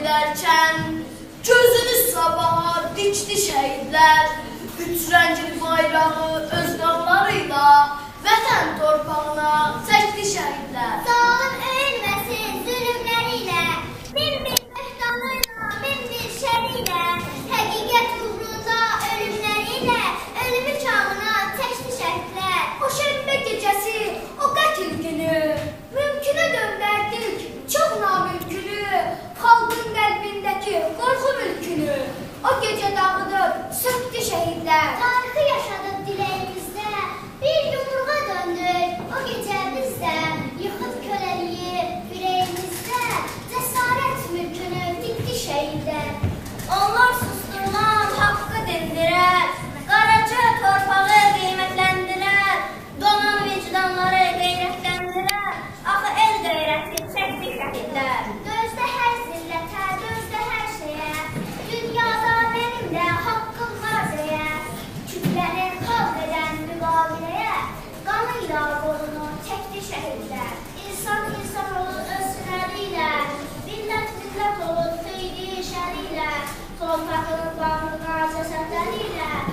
ederken Gözünü sabaha dikti şehitler. Üç rencili bayrağı özgürlerıyla Vətən torpağına çəkdi şəhidlər şehitler. fərqli şəkildə. İnsan insan olur öz sinəri ilə, millət millət olur xeyri şəri ilə, torpağın bağrına cəsədləri ilə.